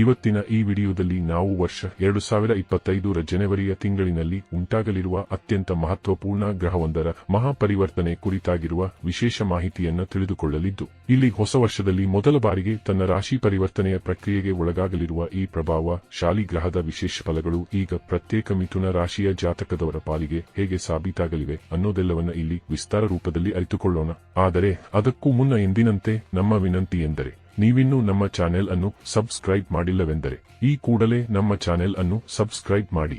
ಇವತ್ತಿನ ಈ ವಿಡಿಯೋದಲ್ಲಿ ನಾವು ವರ್ಷ ಎರಡು ಸಾವಿರ ಇಪ್ಪತ್ತೈದರ ಜನವರಿಯ ತಿಂಗಳಿನಲ್ಲಿ ಉಂಟಾಗಲಿರುವ ಅತ್ಯಂತ ಮಹತ್ವಪೂರ್ಣ ಗ್ರಹವೊಂದರ ಮಹಾಪರಿವರ್ತನೆ ಕುರಿತಾಗಿರುವ ವಿಶೇಷ ಮಾಹಿತಿಯನ್ನು ತಿಳಿದುಕೊಳ್ಳಲಿದ್ದು, ಇಲ್ಲಿ ಹೊಸ ವರ್ಷದಲ್ಲಿ ಮೊದಲ ಬಾರಿಗೆ ತನ್ನ ರಾಶಿ ಪರಿವರ್ತನೆಯ ಪ್ರಕ್ರಿಯೆಗೆ ಒಳಗಾಗಲಿರುವ ಈ ಪ್ರಭಾವ ಶಾಲಿ ಗ್ರಹದ ವಿಶೇಷ ಫಲಗಳು ಈಗ ಪ್ರತ್ಯೇಕ ಮಿಥುನ ರಾಶಿಯ ಜಾತಕದವರ ಪಾಲಿಗೆ ಹೇಗೆ ಸಾಬೀತಾಗಲಿವೆ ಅನ್ನೋದೆಲ್ಲವನ್ನ ಇಲ್ಲಿ ವಿಸ್ತಾರ ರೂಪದಲ್ಲಿ ಅರಿತುಕೊಳ್ಳೋಣ. ಆದರೆ ಅದಕ್ಕೂ ಮುನ್ನ ಎಂದಿನಂತೆ ನಮ್ಮ ವಿನಂತಿ ಎಂದರೆ ನೀವಿನ್ನೂ ನಮ್ಮ ಚಾನೆಲ್ ಅನ್ನು ಸಬ್ಸ್ಕ್ರೈಬ್ ಮಾಡಿಲ್ಲವೆಂದರೆ ಈ ಕೂಡಲೇ ನಮ್ಮ ಚಾನೆಲ್ ಅನ್ನು ಸಬ್ಸ್ಕ್ರೈಬ್ ಮಾಡಿ.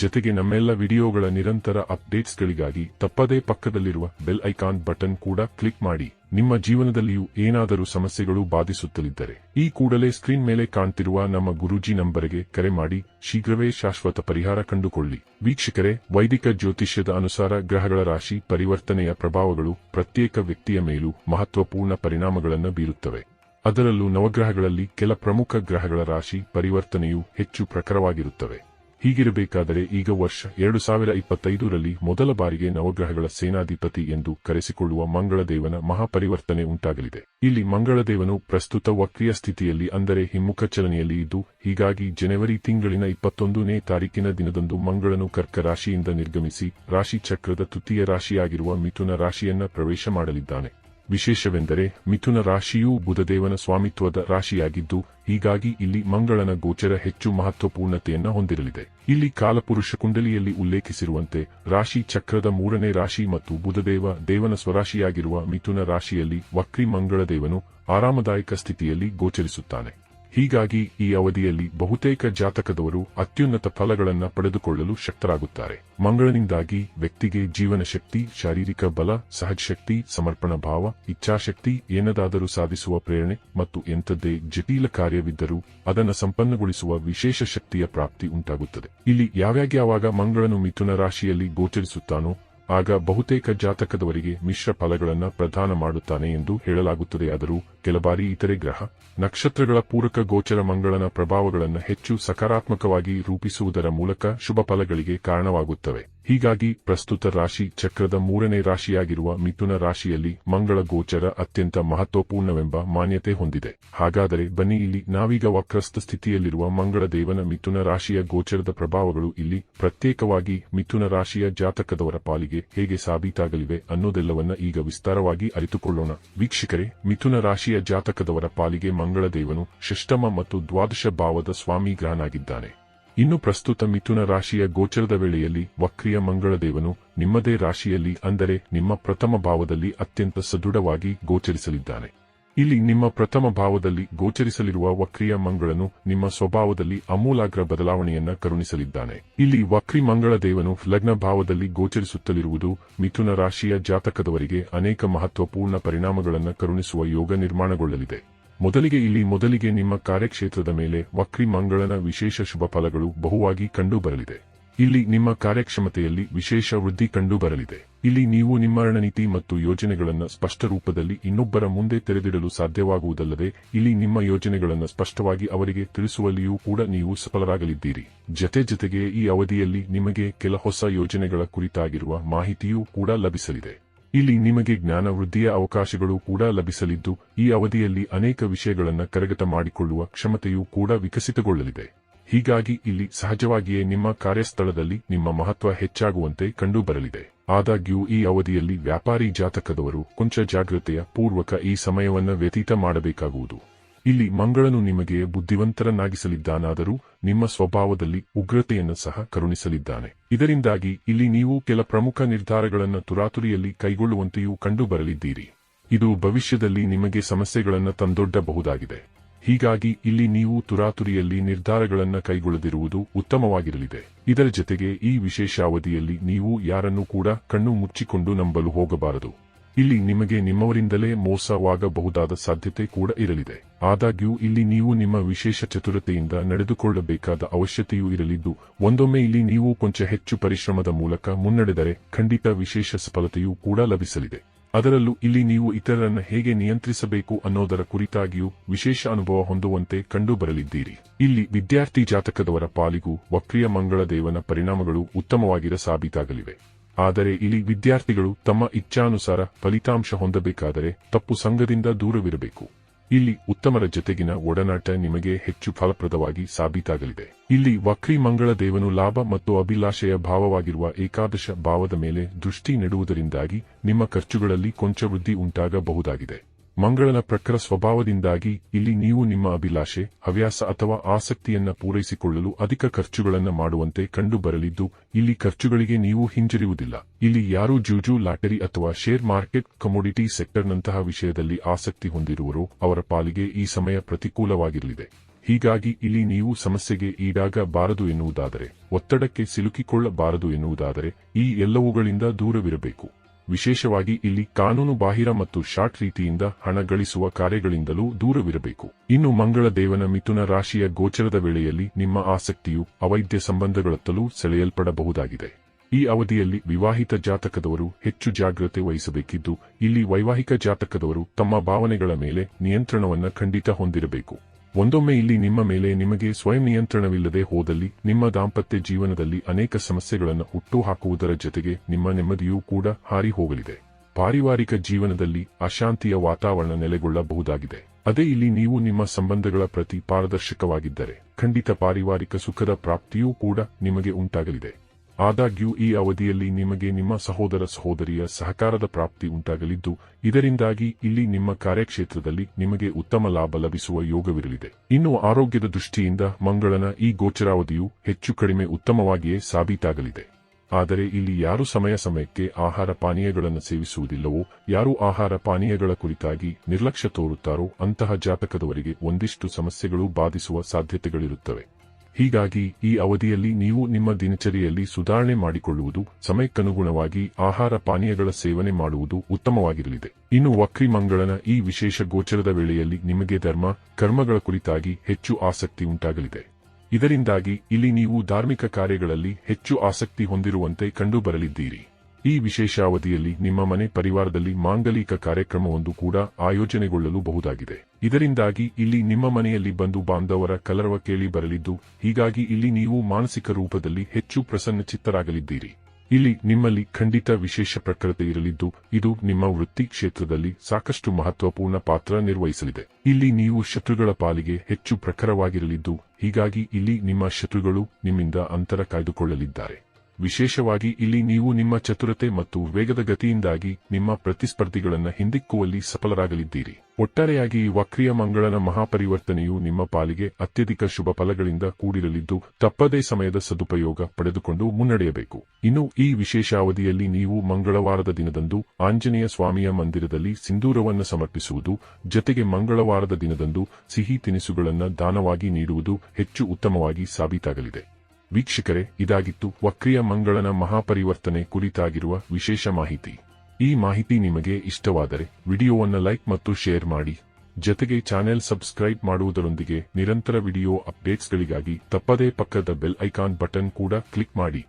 ಜೊತೆಗೆ ನಮ್ಮೆಲ್ಲ ವಿಡಿಯೋಗಳ ನಿರಂತರ ಅಪ್ಡೇಟ್ಸ್ಗಳಿಗಾಗಿ ತಪ್ಪದೇ ಪಕ್ಕದಲ್ಲಿರುವ ಬೆಲ್ ಐಕಾನ್ ಬಟನ್ ಕೂಡ ಕ್ಲಿಕ್ ಮಾಡಿ. ನಿಮ್ಮ ಜೀವನದಲ್ಲಿಯೂ ಏನಾದರೂ ಸಮಸ್ಯೆಗಳು ಬಾಧಿಸುತ್ತಲಿದ್ದರೆ ಈ ಕೂಡಲೇ ಸ್ಕ್ರೀನ್ ಮೇಲೆ ಕಾಣ್ತಿರುವ ನಮ್ಮ ಗುರೂಜಿ ನಂಬರಿಗೆ ಕರೆ ಮಾಡಿ. ಶೀಘ್ರವೇ ಶಾಶ್ವತ ಪರಿಹಾರ ಕಂಡುಕೊಳ್ಳಿ. ವೀಕ್ಷಕರೇ, ವೈದಿಕ ಜ್ಯೋತಿಷ್ಯದ ಅನುಸಾರ ಗ್ರಹಗಳ ರಾಶಿ ಪರಿವರ್ತನೆಯ ಪ್ರಭಾವಗಳು ಪ್ರತ್ಯೇಕ ವ್ಯಕ್ತಿಯ ಮೇಲೂ ಮಹತ್ವಪೂರ್ಣ ಪರಿಣಾಮಗಳನ್ನು ಬೀರುತ್ತವೆ. ಅದರಲ್ಲೂ ನವಗ್ರಹಗಳಲ್ಲಿ ಕೆಲ ಪ್ರಮುಖ ಗ್ರಹಗಳ ರಾಶಿ ಪರಿವರ್ತನೆಯು ಹೆಚ್ಚು ಪ್ರಖರವಾಗಿರುತ್ತವೆ. ಹೀಗಿರಬೇಕಾದರೆ ಈಗ ವರ್ಷ ಎರಡು ಸಾವಿರ ಇಪ್ಪತ್ತೈದರಲ್ಲಿ ಮೊದಲ ಬಾರಿಗೆ ನವಗ್ರಹಗಳ ಸೇನಾಧಿಪತಿ ಎಂದು ಕರೆಸಿಕೊಳ್ಳುವ ಮಂಗಳದೇವನ ಮಹಾಪರಿವರ್ತನೆ ಉಂಟಾಗಲಿದೆ. ಇಲ್ಲಿ ಮಂಗಳದೇವನು ಪ್ರಸ್ತುತ ವಕ್ರಿಯ ಸ್ಥಿತಿಯಲ್ಲಿ ಅಂದರೆ ಹಿಮ್ಮುಖ ಚಲನೆಯಲ್ಲಿ ಇದ್ದು, ಹೀಗಾಗಿ ಜನವರಿ ತಿಂಗಳಿನ ಇಪ್ಪತ್ತೊಂದನೇ ತಾರೀಕಿನ ದಿನದಂದು ಮಂಗಳನು ಕರ್ಕ ರಾಶಿಯಿಂದ ನಿರ್ಗಮಿಸಿ ರಾಶಿ ಚಕ್ರದ ತೃತೀಯ ರಾಶಿಯಾಗಿರುವ ಮಿಥುನ ರಾಶಿಯನ್ನ ಪ್ರವೇಶ ಮಾಡಲಿದ್ದಾನೆ. ವಿಶೇಷವೆಂದರೆ ಮಿಥುನ ರಾಶಿಯೂ ಬುಧದೇವನ ಸ್ವಾಮಿತ್ವದ ರಾಶಿಯಾಗಿದ್ದು, ಹೀಗಾಗಿ ಇಲ್ಲಿ ಮಂಗಳನ ಗೋಚರ ಹೆಚ್ಚು ಮಹತ್ವಪೂರ್ಣತೆಯನ್ನು ಹೊಂದಿರಲಿದೆ. ಇಲ್ಲಿ ಕಾಲಪುರುಷ ಕುಂಡಲಿಯಲ್ಲಿ ಉಲ್ಲೇಖಿಸಿರುವಂತೆ, ರಾಶಿ ಚಕ್ರದ ಮೂರನೇ ರಾಶಿ ಮತ್ತು ಬುಧದೇವ ದೇವನ ಸ್ವರಾಶಿಯಾಗಿರುವ ಮಿಥುನ ರಾಶಿಯಲ್ಲಿ ವಕ್ರಿ ಮಂಗಳದೇವನು ಆರಾಮದಾಯಕ ಸ್ಥಿತಿಯಲ್ಲಿ ಗೋಚರಿಸುತ್ತಾನೆ. ಹೀಗಾಗಿ ಈ ಅವಧಿಯಲ್ಲಿ ಬಹುತೇಕ ಜಾತಕದವರು ಅತ್ಯುನ್ನತ ಫಲಗಳನ್ನು ಪಡೆದುಕೊಳ್ಳಲು ಶಕ್ತರಾಗುತ್ತಾರೆ. ಮಂಗಳನಿಂದಾಗಿ ವ್ಯಕ್ತಿಗೆ ಜೀವನ ಶಕ್ತಿ ಶಾರೀರಿಕ ಬಲ ಸಹಜ ಶಕ್ತಿ ಸಮರ್ಪಣ ಭಾವ, ಇಚ್ಛಾಶಕ್ತಿ ಏನದಾದರೂ ಸಾಧಿಸುವ ಪ್ರೇರಣೆ ಮತ್ತು ಎಂಥದ್ದೇ ಜಟಿಲ ಕಾರ್ಯವಿದ್ದರೂ ಅದನ್ನು ಸಂಪನ್ನಗೊಳಿಸುವ ವಿಶೇಷ ಶಕ್ತಿಯ ಪ್ರಾಪ್ತಿ ಉಂಟಾಗುತ್ತದೆ. ಇಲ್ಲಿ ಯಾವ್ಯಾಗ್ಯಾವಾಗ ಮಂಗಳನು ಮಿಥುನ ರಾಶಿಯಲ್ಲಿ ಗೋಚರಿಸುತ್ತಾನೋ ಆಗ ಬಹುತೇಕ ಜಾತಕದವರಿಗೆ ಮಿಶ್ರ ಫಲಗಳನ್ನು ಪ್ರದಾನ ಮಾಡುತ್ತಾನೆ ಎಂದು ಹೇಳಲಾಗುತ್ತದೆ. ಆದರೂ ಕೆಲ ಬಾರಿ ಇತರೆ ಗ್ರಹ ನಕ್ಷತ್ರಗಳ ಪೂರಕ ಗೋಚರ ಮಂಗಳನ ಪ್ರಭಾವಗಳನ್ನು ಹೆಚ್ಚು ಸಕಾರಾತ್ಮಕವಾಗಿ ರೂಪಿಸುವುದರ ಮೂಲಕ ಶುಭ ಫಲಗಳಿಗೆ ಕಾರಣವಾಗುತ್ತವೆ. ಹೀಗಾಗಿ ಪ್ರಸ್ತುತ ರಾಶಿ ಚಕ್ರದ ಮೂರನೇ ರಾಶಿಯಾಗಿರುವ ಮಿಥುನ ರಾಶಿಯಲ್ಲಿ ಮಂಗಳ ಗೋಚರ ಅತ್ಯಂತ ಮಹತ್ವಪೂರ್ಣವೆಂಬ ಮಾನ್ಯತೆ ಹೊಂದಿದೆ. ಹಾಗಾದರೆ ಬನ್ನಿ ಇಲ್ಲಿ ನಾವೀಗ ವಕ್ರಸ್ಥ ಸ್ಥಿತಿಯಲ್ಲಿರುವ ಮಂಗಳ ದೇವನ ಮಿಥುನ ರಾಶಿಯ ಗೋಚರದ ಪ್ರಭಾವಗಳು ಇಲ್ಲಿ ಪ್ರತ್ಯೇಕವಾಗಿ ಮಿಥುನ ರಾಶಿಯ ಜಾತಕದವರ ಪಾಲಿಗೆ ಹೇಗೆ ಸಾಬೀತಾಗಲಿವೆ ಅನ್ನೋದೆಲ್ಲವನ್ನ ಈಗ ವಿಸ್ತಾರವಾಗಿ ಅರಿತುಕೊಳ್ಳೋಣ. ವೀಕ್ಷಕರೇ, ಮಿಥುನ ರಾಶಿಯ ಜಾತಕದವರ ಪಾಲಿಗೆ ಮಂಗಳ ದೇವನು ಷಷ್ಟಮ ಮತ್ತು ದ್ವಾದಶ ಭಾವದ ಸ್ವಾಮಿ ಗ್ರಹನಾಗಿದ್ದಾನೆ ಇನ್ನು ಪ್ರಸ್ತುತ ಮಿಥುನ ರಾಶಿಯ ಗೋಚರದ ವೇಳೆಯಲ್ಲಿ ವಕ್ರಿಯ ಮಂಗಳದೇವನು ನಿಮ್ಮದೇ ರಾಶಿಯಲ್ಲಿ ಅಂದರೆ ನಿಮ್ಮ ಪ್ರಥಮ ಭಾವದಲ್ಲಿ ಅತ್ಯಂತ ಸದೃಢವಾಗಿ ಗೋಚರಿಸಲಿದ್ದಾನೆ. ಇಲ್ಲಿ ನಿಮ್ಮ ಪ್ರಥಮ ಭಾವದಲ್ಲಿ ಗೋಚರಿಸಲಿರುವ ವಕ್ರಿಯ ಮಂಗಳನು ನಿಮ್ಮ ಸ್ವಭಾವದಲ್ಲಿ ಅಮೂಲಾಗ್ರ ಬದಲಾವಣೆಯನ್ನ ಕರುಣಿಸಲಿದ್ದಾನೆ. ಇಲ್ಲಿ ವಕ್ರಿ ಮಂಗಳ ದೇವನು ಲಗ್ನ ಭಾವದಲ್ಲಿ ಗೋಚರಿಸುತ್ತಲಿರುವುದು ಮಿಥುನ ರಾಶಿಯ ಜಾತಕದವರಿಗೆ ಅನೇಕ ಮಹತ್ವಪೂರ್ಣ ಪರಿಣಾಮಗಳನ್ನು ಕರುಣಿಸುವ ಯೋಗ ನಿರ್ಮಾಣಗೊಳ್ಳಲಿದೆ. ಮೊದಲಿಗೆ ಇಲ್ಲಿ ಮೊದಲಿಗೆ ನಿಮ್ಮ ಕಾರ್ಯಕ್ಷೇತ್ರದ ಮೇಲೆ ವಕ್ರಿ ಮಂಗಳನ ವಿಶೇಷ ಶುಭ ಫಲಗಳು ಬಹುವಾಗಿ ಕಂಡುಬರಲಿದೆ. ಇಲ್ಲಿ ನಿಮ್ಮ ಕಾರ್ಯಕ್ಷಮತೆಯಲ್ಲಿ ವಿಶೇಷ ವೃದ್ಧಿ ಕಂಡುಬರಲಿದೆ. ಇಲ್ಲಿ ನೀವು ನಿಮ್ಮ ರಣನೀತಿ ಮತ್ತು ಯೋಜನೆಗಳನ್ನು ಸ್ಪಷ್ಟ ರೂಪದಲ್ಲಿ ಇನ್ನೊಬ್ಬರ ಮುಂದೆ ತೆರೆದಿಡಲು ಸಾಧ್ಯವಾಗುವುದಲ್ಲದೆ, ಇಲ್ಲಿ ನಿಮ್ಮ ಯೋಜನೆಗಳನ್ನು ಸ್ಪಷ್ಟವಾಗಿ ಅವರಿಗೆ ತಿಳಿಸುವಲ್ಲಿಯೂ ಕೂಡ ನೀವು ಸಫಲರಾಗಲಿದ್ದೀರಿ. ಜತೆ ಜತೆಗೆ ಈ ಅವಧಿಯಲ್ಲಿ ನಿಮಗೆ ಕೆಲ ಹೊಸ ಯೋಜನೆಗಳ ಕುರಿತಾಗಿರುವ ಮಾಹಿತಿಯೂ ಕೂಡ ಲಭಿಸಲಿದೆ. ಇಲ್ಲಿ ನಿಮಗೆ ಜ್ಞಾನ ವೃದ್ಧಿಯ ಅವಕಾಶಗಳು ಕೂಡ ಲಭಿಸಲಿದ್ದು, ಈ ಅವಧಿಯಲ್ಲಿ ಅನೇಕ ವಿಷಯಗಳನ್ನು ಕರಗತ ಮಾಡಿಕೊಳ್ಳುವ ಕ್ಷಮತೆಯೂ ಕೂಡ ವಿಕಸಿತಗೊಳ್ಳಲಿದೆ. ಹೀಗಾಗಿ ಇಲ್ಲಿ ಸಹಜವಾಗಿಯೇ ನಿಮ್ಮ ಕಾರ್ಯಸ್ಥಳದಲ್ಲಿ ನಿಮ್ಮ ಮಹತ್ವ ಹೆಚ್ಚಾಗುವಂತೆ ಕಂಡುಬರಲಿದೆ. ಆದಾಗ್ಯೂ ಈ ಅವಧಿಯಲ್ಲಿ ವ್ಯಾಪಾರಿ ಜಾತಕದವರು ಕೊಂಚ ಜಾಗೃತೆಯ ಪೂರ್ವಕ ಈ ಸಮಯವನ್ನು ವ್ಯತೀತ ಮಾಡಬೇಕಾಗುವುದು. ಇಲ್ಲಿ ಮಂಗಳನು ನಿಮಗೆ ಬುದ್ಧಿವಂತರನ್ನಾಗಿಸಲಿದ್ದಾನಾದರೂ ನಿಮ್ಮ ಸ್ವಭಾವದಲ್ಲಿ ಉಗ್ರತೆಯನ್ನು ಸಹ ಕರುಣಿಸಲಿದ್ದಾನೆ. ಇದರಿಂದಾಗಿ ಇಲ್ಲಿ ನೀವು ಕೆಲ ಪ್ರಮುಖ ನಿರ್ಧಾರಗಳನ್ನು ತುರಾತುರಿಯಲ್ಲಿ ಕೈಗೊಳ್ಳುವಂತೆಯೂ ಕಂಡುಬರಲಿದ್ದೀರಿ. ಇದು ಭವಿಷ್ಯದಲ್ಲಿ ನಿಮಗೆ ಸಮಸ್ಯೆಗಳನ್ನು ತಂದೊಡ್ಡಬಹುದಾಗಿದೆ. ಹೀಗಾಗಿ ಇಲ್ಲಿ ನೀವು ತುರಾತುರಿಯಲ್ಲಿ ನಿರ್ಧಾರಗಳನ್ನು ಕೈಗೊಳ್ಳದಿರುವುದು ಉತ್ತಮವಾಗಿರಲಿದೆ. ಇದರ ಜೊತೆಗೆ ಈ ವಿಶೇಷ ಅವಧಿಯಲ್ಲಿ ನೀವು ಯಾರನ್ನೂ ಕೂಡ ಕಣ್ಣು ಮುಚ್ಚಿಕೊಂಡು ನಂಬಲು ಹೋಗಬಾರದು. ಇಲ್ಲಿ ನಿಮಗೆ ನಿಮ್ಮವರಿಂದಲೇ ಮೋಸವಾಗಬಹುದಾದ ಸಾಧ್ಯತೆ ಕೂಡ ಇರಲಿದೆ. ಆದಾಗ್ಯೂ, ಇಲ್ಲಿ ನೀವು ನಿಮ್ಮ ವಿಶೇಷ ಚತುರತೆಯಿಂದ ನಡೆದುಕೊಳ್ಳಬೇಕಾದ ಅವಶ್ಯತೆಯೂ ಇರಲಿದ್ದು, ಒಂದೊಮ್ಮೆ ಇಲ್ಲಿ ನೀವು ಕೊಂಚ ಹೆಚ್ಚು ಪರಿಶ್ರಮದ ಮೂಲಕ ಮುನ್ನಡೆದರೆ ಖಂಡಿತ ವಿಶೇಷ ಸಫಲತೆಯೂ ಕೂಡ ಲಭಿಸಲಿದೆ. ಅದರಲ್ಲೂ ಇಲ್ಲಿ ನೀವು ಇತರರನ್ನು ಹೇಗೆ ನಿಯಂತ್ರಿಸಬೇಕು ಅನ್ನೋದರ ಕುರಿತಾಗಿಯೂ ವಿಶೇಷ ಅನುಭವ ಹೊಂದುವಂತೆ ಕಂಡುಬರಲಿದ್ದೀರಿ. ಇಲ್ಲಿ ವಿದ್ಯಾರ್ಥಿ ಜಾತಕದವರ ಪಾಲಿಗೂ ವಕ್ರಿಯ ಮಂಗಳ ದೇವನ ಪರಿಣಾಮಗಳು ಉತ್ತಮವಾಗಿರ ಸಾಬೀತಾಗಲಿವೆ ಆದರೆ ಇಲ್ಲಿ ವಿದ್ಯಾರ್ಥಿಗಳು ತಮ್ಮ ಇಚ್ಛಾನುಸಾರ ಫಲಿತಾಂಶ ಹೊಂದಬೇಕಾದರೆ ತಪ್ಪು ಸಂಘದಿಂದ ದೂರವಿರಬೇಕು. ಇಲ್ಲಿ ಉತ್ತಮರ ಜತೆಗಿನ ಒಡನಾಟ ನಿಮಗೆ ಹೆಚ್ಚು ಫಲಪ್ರದವಾಗಿ ಸಾಬೀತಾಗಲಿದೆ. ಇಲ್ಲಿ ವಕ್ರಿ ಮಂಗಳ ದೇವನು ಲಾಭ ಮತ್ತು ಅಭಿಲಾಷೆಯ ಭಾವವಾಗಿರುವ ಏಕಾದಶ ಭಾವದ ಮೇಲೆ ದೃಷ್ಟಿ ನೆಡುವುದರಿಂದಾಗಿ ನಿಮ್ಮ ಖರ್ಚುಗಳಲ್ಲಿ ಕೊಂಚ ವೃದ್ಧಿ ಉಂಟಾಗಬಹುದಾಗಿದೆ. ಮಂಗಳನ ಪ್ರಖರ ಸ್ವಭಾವದಿಂದಾಗಿ ಇಲ್ಲಿ ನೀವು ನಿಮ್ಮ ಅಭಿಲಾಷೆ, ಹವ್ಯಾಸ ಅಥವಾ ಆಸಕ್ತಿಯನ್ನ ಪೂರೈಸಿಕೊಳ್ಳಲು ಅಧಿಕ ಖರ್ಚುಗಳನ್ನು ಮಾಡುವಂತೆ ಕಂಡುಬರಲಿದ್ದು, ಇಲ್ಲಿ ಖರ್ಚುಗಳಿಗೆ ನೀವು ಹಿಂಜರಿಯುವುದಿಲ್ಲ. ಇಲ್ಲಿ ಯಾರು ಜೂಜು ಲಾಟರಿ ಅಥವಾ ಶೇರ್ ಮಾರ್ಕೆಟ್, ಕಮೋಡಿಟಿ ಸೆಕ್ಟರ್ನಂತಹ ವಿಷಯದಲ್ಲಿ ಆಸಕ್ತಿ ಹೊಂದಿರುವರೋ ಅವರ ಪಾಲಿಗೆ ಈ ಸಮಯ ಪ್ರತಿಕೂಲವಾಗಿರಲಿದೆ. ಹೀಗಾಗಿ ಇಲ್ಲಿ ನೀವು ಸಮಸ್ಯೆಗೆ ಈಡಾಗಬಾರದು ಎನ್ನುವುದಾದರೆ, ಒತ್ತಡಕ್ಕೆ ಸಿಲುಕಿಕೊಳ್ಳಬಾರದು ಎನ್ನುವುದಾದರೆ ಈ ಎಲ್ಲವುಗಳಿಂದ ದೂರವಿರಬೇಕು. ವಿಶೇಷವಾಗಿ ಇಲ್ಲಿ ಕಾನೂನು ಬಾಹಿರ ಮತ್ತು ಶಾರ್ಟ್ ರೀತಿಯಿಂದ ಹಣ ಗಳಿಸುವ ಕಾರ್ಯಗಳಿಂದಲೂ ದೂರವಿರಬೇಕು. ಇನ್ನು ಮಂಗಳ ದೇವನ ಮಿಥುನ ರಾಶಿಯ ಗೋಚರದ ವೇಳೆಯಲ್ಲಿ ನಿಮ್ಮ ಆಸಕ್ತಿಯು ಅವೈದ್ಯ ಸಂಬಂಧಗಳತ್ತಲೂ ಸೆಳೆಯಲ್ಪಡಬಹುದಾಗಿದೆ. ಈ ಅವಧಿಯಲ್ಲಿ ವಿವಾಹಿತ ಜಾತಕದವರು ಹೆಚ್ಚು ಜಾಗ್ರತೆ ವಹಿಸಬೇಕಿದ್ದು, ಇಲ್ಲಿ ವೈವಾಹಿಕ ಜಾತಕದವರು ತಮ್ಮ ಭಾವನೆಗಳ ಮೇಲೆ ನಿಯಂತ್ರಣವನ್ನು ಖಂಡಿತ ಹೊಂದಿರಬೇಕು. ಒಂದೊಮ್ಮೆ ಇಲ್ಲಿ ನಿಮ್ಮ ಮೇಲೆ ನಿಮಗೆ ಸ್ವಯಂ ನಿಯಂತ್ರಣವಿಲ್ಲದೆ ಹೋದಲ್ಲಿ, ನಿಮ್ಮ ದಾಂಪತ್ಯ ಜೀವನದಲ್ಲಿ ಅನೇಕ ಸಮಸ್ಯೆಗಳನ್ನು ಹುಟ್ಟುಹಾಕುವುದರ ಜೊತೆಗೆ ನಿಮ್ಮ ನೆಮ್ಮದಿಯೂ ಕೂಡ ಹಾರಿ ಹೋಗಲಿದೆ ಪಾರಿವಾರಿಕ ಜೀವನದಲ್ಲಿ ಅಶಾಂತಿಯ ವಾತಾವರಣ ನೆಲೆಗೊಳ್ಳಬಹುದಾಗಿದೆ. ಅದೇ ಇಲ್ಲಿ ನೀವು ನಿಮ್ಮ ಸಂಬಂಧಗಳ ಪ್ರತಿ ಪಾರದರ್ಶಕವಾಗಿದ್ದರೆ, ಖಂಡಿತ ಪಾರಿವಾರಿಕ ಸುಖದ ಪ್ರಾಪ್ತಿಯೂ ಕೂಡ ನಿಮಗೆ ಉಂಟಾಗಲಿದೆ. ಆದಾಗ್ಯೂ, ಈ ಅವಧಿಯಲ್ಲಿ ನಿಮಗೆ ನಿಮ್ಮ ಸಹೋದರ ಸಹೋದರಿಯ ಸಹಕಾರದ ಪ್ರಾಪ್ತಿ ಉಂಟಾಗಲಿದ್ದು, ಇದರಿಂದಾಗಿ ಇಲ್ಲಿ ನಿಮ್ಮ ಕಾರ್ಯಕ್ಷೇತ್ರದಲ್ಲಿ ನಿಮಗೆ ಉತ್ತಮ ಲಾಭ ಲಭಿಸುವ ಯೋಗವಿರಲಿದೆ. ಇನ್ನು ಆರೋಗ್ಯದ ದೃಷ್ಟಿಯಿಂದ ಮಂಗಳನ ಈ ಗೋಚರಾವಧಿಯು ಹೆಚ್ಚು ಕಡಿಮೆ ಉತ್ತಮವಾಗಿಯೇ ಸಾಬೀತಾಗಲಿದೆ. ಆದರೆ ಇಲ್ಲಿ ಯಾರು ಸಮಯ ಸಮಯಕ್ಕೆ ಆಹಾರ ಪಾನೀಯಗಳನ್ನು ಸೇವಿಸುವುದಿಲ್ಲವೋ, ಯಾರು ಆಹಾರ ಪಾನೀಯಗಳ ಕುರಿತಾಗಿ ನಿರ್ಲಕ್ಷ್ಯ ತೋರುತ್ತಾರೋ, ಅಂತಹ ಜಾತಕದವರಿಗೆ ಒಂದಿಷ್ಟು ಸಮಸ್ಯೆಗಳು ಬಾಧಿಸುವ ಸಾಧ್ಯತೆಗಳಿರುತ್ತವೆ. ಹೀಗಾಗಿ ಈ ಅವಧಿಯಲ್ಲಿ ನೀವು ನಿಮ್ಮ ದಿನಚರಿಯಲ್ಲಿ ಸುಧಾರಣೆ ಮಾಡಿಕೊಳ್ಳುವುದು, ಸಮಯಕ್ಕನುಗುಣವಾಗಿ ಆಹಾರ ಪಾನೀಯಗಳ ಸೇವನೆ ಮಾಡುವುದು ಉತ್ತಮವಾಗಿರಲಿದೆ. ಇನ್ನು ವಕ್ರಿ ಮಂಗಳನ ಈ ವಿಶೇಷ ಗೋಚರದ ವೇಳೆಯಲ್ಲಿ ನಿಮಗೆ ಧರ್ಮ, ಕರ್ಮಗಳ ಕುರಿತಾಗಿ ಹೆಚ್ಚು ಆಸಕ್ತಿ ಉಂಟಾಗಲಿದೆ. ಇದರಿಂದಾಗಿ ಇಲ್ಲಿ ನೀವು ಧಾರ್ಮಿಕ ಕಾರ್ಯಗಳಲ್ಲಿ ಹೆಚ್ಚು ಆಸಕ್ತಿ ಹೊಂದಿರುವಂತೆ ಕಂಡುಬರಲಿದ್ದೀರಿ. ಈ ವಿಶೇಷ ಅವಧಿಯಲ್ಲಿ ನಿಮ್ಮ ಮನೆ ಪರಿವಾರದಲ್ಲಿ ಮಾಂಗಲಿಕ ಕಾರ್ಯಕ್ರಮವೊಂದು ಕೂಡ ಆಯೋಜನೆಗೊಳ್ಳಲು ಬಹುದಾಗಿದೆ. ಇದರಿಂದಾಗಿ ಇಲ್ಲಿ ನಿಮ್ಮ ಮನೆಯಲ್ಲಿ ಬಂದು ಬಾಂಧವರ ಕಲರವ ಕೇಳಿ ಬರಲಿದ್ದು, ಹೀಗಾಗಿ ಇಲ್ಲಿ ನೀವು ಮಾನಸಿಕ ರೂಪದಲ್ಲಿ ಹೆಚ್ಚು ಪ್ರಸನ್ನಚಿತ್ತರಾಗಲಿದ್ದೀರಿ. ಇಲ್ಲಿ ನಿಮ್ಮಲ್ಲಿ ಖಂಡಿತ ವಿಶೇಷ ಪ್ರಕೃತಿ ಇರಲಿದ್ದು, ಇದು ನಿಮ್ಮ ವೃತ್ತಿ ಕ್ಷೇತ್ರದಲ್ಲಿ ಸಾಕಷ್ಟು ಮಹತ್ವಪೂರ್ಣ ಪಾತ್ರ ನಿರ್ವಹಿಸಲಿದೆ. ಇಲ್ಲಿ ನೀವು ಶತ್ರುಗಳ ಪಾಲಿಗೆ ಹೆಚ್ಚು ಪ್ರಖರವಾಗಿರಲಿದ್ದು, ಹೀಗಾಗಿ ಇಲ್ಲಿ ನಿಮ್ಮ ಶತ್ರುಗಳು ನಿಮ್ಮಿಂದ ಅಂತರ ಕಾಯ್ದುಕೊಳ್ಳಲಿದ್ದಾರೆ. ವಿಶೇಷವಾಗಿ ಇಲ್ಲಿ ನೀವು ನಿಮ್ಮ ಚತುರತೆ ಮತ್ತು ವೇಗದ ಗತಿಯಿಂದಾಗಿ ನಿಮ್ಮ ಪ್ರತಿಸ್ಪರ್ಧಿಗಳನ್ನು ಹಿಂದಿಕ್ಕುವಲ್ಲಿ ಸಫಲರಾಗಲಿದ್ದೀರಿ. ಒಟ್ಟಾರೆಯಾಗಿ ವಕ್ರಿಯ ಮಂಗಳನ ಮಹಾಪರಿವರ್ತನೆಯು ನಿಮ್ಮ ಪಾಲಿಗೆ ಅತ್ಯಧಿಕ ಶುಭ ಫಲಗಳಿಂದ ಕೂಡಿರಲಿದ್ದು, ತಪ್ಪದೇ ಸಮಯದ ಸದುಪಯೋಗ ಪಡೆದುಕೊಂಡು ಮುನ್ನಡೆಯಬೇಕು. ಇನ್ನು ಈ ವಿಶೇಷ ಅವಧಿಯಲ್ಲಿ ನೀವು ಮಂಗಳವಾರದ ದಿನದಂದು ಆಂಜನೇಯ ಸ್ವಾಮಿಯ ಮಂದಿರದಲ್ಲಿ ಸಿಂಧೂರವನ್ನು ಸಮರ್ಪಿಸುವುದು, ಜೊತೆಗೆ ಮಂಗಳವಾರದ ದಿನದಂದು ಸಿಹಿ ತಿನಿಸುಗಳನ್ನು ದಾನವಾಗಿ ನೀಡುವುದು ಹೆಚ್ಚು ಉತ್ತಮವಾಗಿ ಸಾಬೀತಾಗಲಿದೆ. ವೀಕ್ಷಕರೇ, ಇದಾಗಿತ್ತು ವಕ್ರಿಯ ಮಂಗಳನ ಮಹಾಪರಿವರ್ತನೆ ಕುರಿತಾಗಿರುವ ವಿಶೇಷ ಮಾಹಿತಿ. ಈ ಮಾಹಿತಿ ನಿಮಗೆ ಇಷ್ಟವಾದರೆ ವಿಡಿಯೋವನ್ನು ಲೈಕ್ ಮತ್ತು ಶೇರ್ ಮಾಡಿ. ಜೊತೆಗೆ ಚಾನೆಲ್ ಸಬ್ಸ್ಕ್ರೈಬ್ ಮಾಡುವುದರೊಂದಿಗೆ ನಿರಂತರ ವಿಡಿಯೋ ಅಪ್ಡೇಟ್ಸ್ಗಳಿಗಾಗಿ ತಪ್ಪದೇ ಪಕ್ಕದ ಬೆಲ್ ಐಕಾನ್ ಬಟನ್ ಕೂಡ ಕ್ಲಿಕ್ ಮಾಡಿ.